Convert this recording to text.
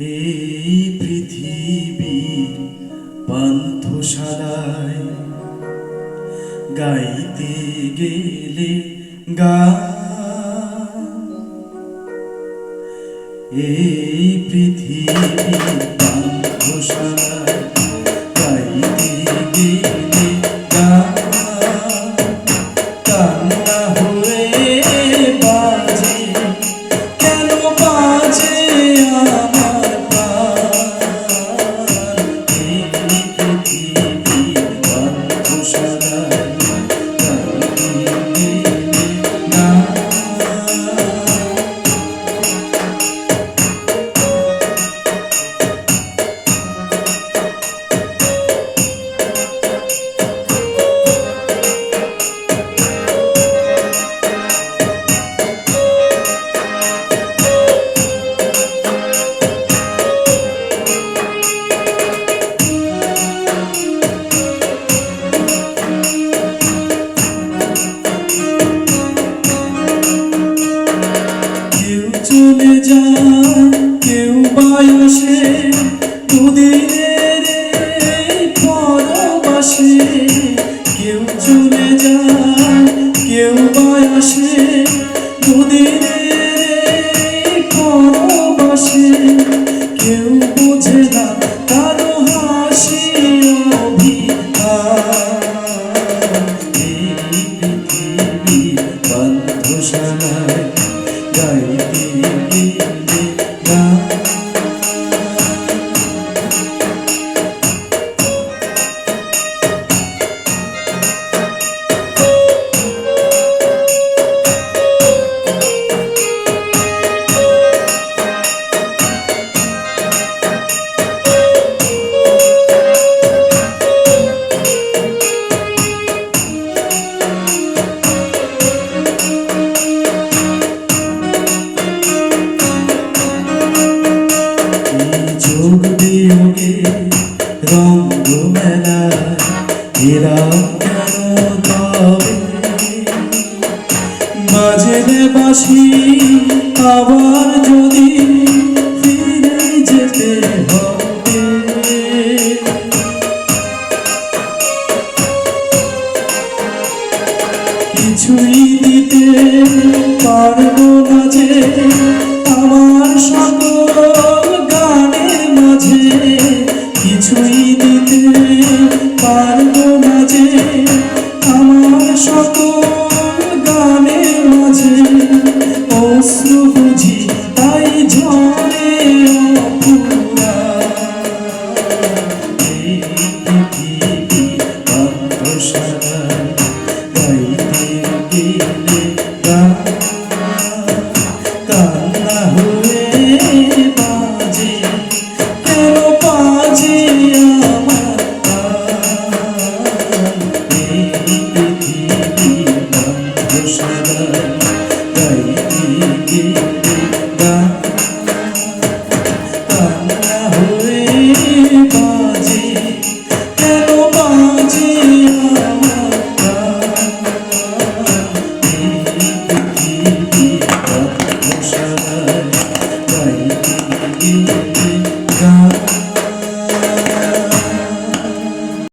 এই পৃথিবীর পান্থশালায় গাইতে গেলে গা। এই পৃথিবীর পান্থশালায় চলে যায় কেউ বায়সে দুদিনের পরবাসে। কেউ চলে যায় কেউ বায়সে দুদিনের পরবাসে। কেউ বোঝে না কারও হাসি অভিমান এই পৃথিবীর পান্থশালায় গাইতে গেলে বিয়োগে রঙ্গ মেলা এরা কেন তবে? বাজলে বাসি আবার যদি ফিরে যেতে কিছুই দিতে পারব সকল গানের মাঝে অশ্রু বুঝি তাই ঝরে অপুরা।